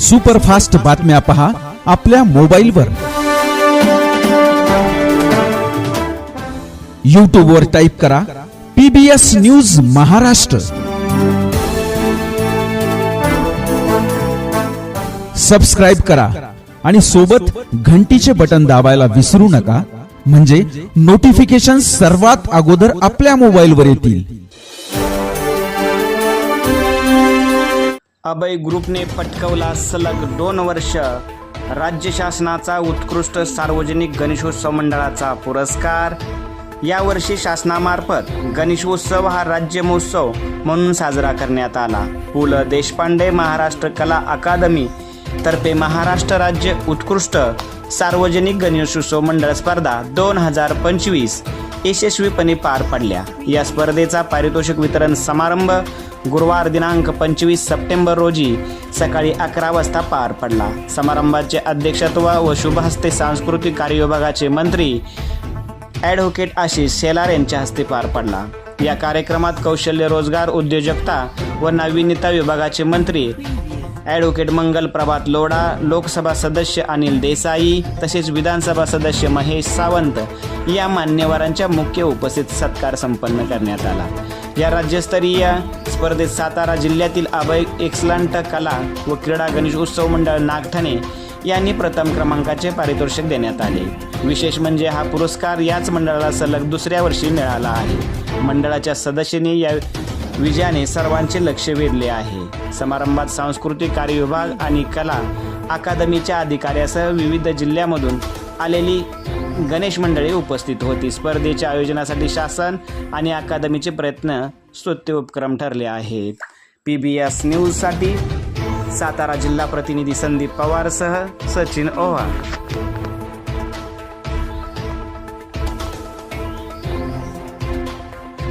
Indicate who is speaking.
Speaker 1: Superfast बातम्या पहा आपल्या मोबाईलवर. यूट्यूबवर टाईप करा पीबीएस न्यूज महाराष्ट्र. सबस्क्राईब करा आणि सोबत घंटीचे बटन दाबायला विसरू नका. म्हणजे नोटिफिकेशन सर्वात अगोदर आपल्या मोबाईलवर येतील.
Speaker 2: अभय ग्रुपने पटकवला सलग दोन वर्ष. राज्य शासनाचा उत्कृष्ट सार्वजनिक गणेशोत्सव मंडळाचा पुरस्कार. यावर्षी शासनामार्फत गणेशोत्सव हा राज्य महोत्सव म्हणून साजरा करण्यात आला. पु. ल. देशपांडे महाराष्ट्र कला अकादमी तर्फे महाराष्ट्र राज्य उत्कृष्ट सार्वजनिक गणेशोत्सव मंडळ स्पर्धा दोन हजार पंचवीस यशस्वीपणे पार पडल्या. या स्पर्धेचा पारितोषिक वितरण समारंभ गुरुवार दिनांक पंचवीस सप्टेंबर रोजी सकाळी अकरा वाजता पार पडला. समारंभाचे अध्यक्षत्व व शुभहस्ते सांस्कृतिक कार्य विभागाचे मंत्री ॲडव्होकेट आशिष शेलार यांच्या हस्ते पार पडला. या कार्यक्रमात कौशल्य रोजगार उद्योजकता व नाविन्यता विभागाचे मंत्री ॲडव्होकेट मंगल प्रभात लोढा लोकसभा सदस्य अनिल देसाई तसेच विधानसभा सदस्य महेश सावंत या मान्यवरांच्या मुख्य उपस्थित सत्कार संपन्न करण्यात आला. या राज्यस्तरीय स्पर्धेत सातारा जिल्ह्यातील अभय एक्सलंट कला व क्रीडा गणेश उत्सव मंडळ नागठाणे यांनी प्रथम क्रमांकाचे पारितोषिक देण्यात आले. विशेष म्हणजे हा पुरस्कार याच मंडळाला सलग दुसऱ्या वर्षी मिळाला आहे. मंडळाच्या सदस्यांनी या विजयाने सर्वांचे लक्ष वेधले आहे. समारंभात सांस्कृतिक कार्य विभाग आणि कला अकादमीच्या अधिकाऱ्यासह विविध जिल्ह्यामधून आलेली गणेश मंडळी उपस्थित होती. स्पर्धेच्या आयोजनासाठी शासन आणि अकादमीचे प्रयत्न स्तुत्य उपक्रम ठरले आहेत. पी बी एस न्यूजसाठी सातारा जिल्हा प्रतिनिधी संदीप पवारसह सचिन ओव्हा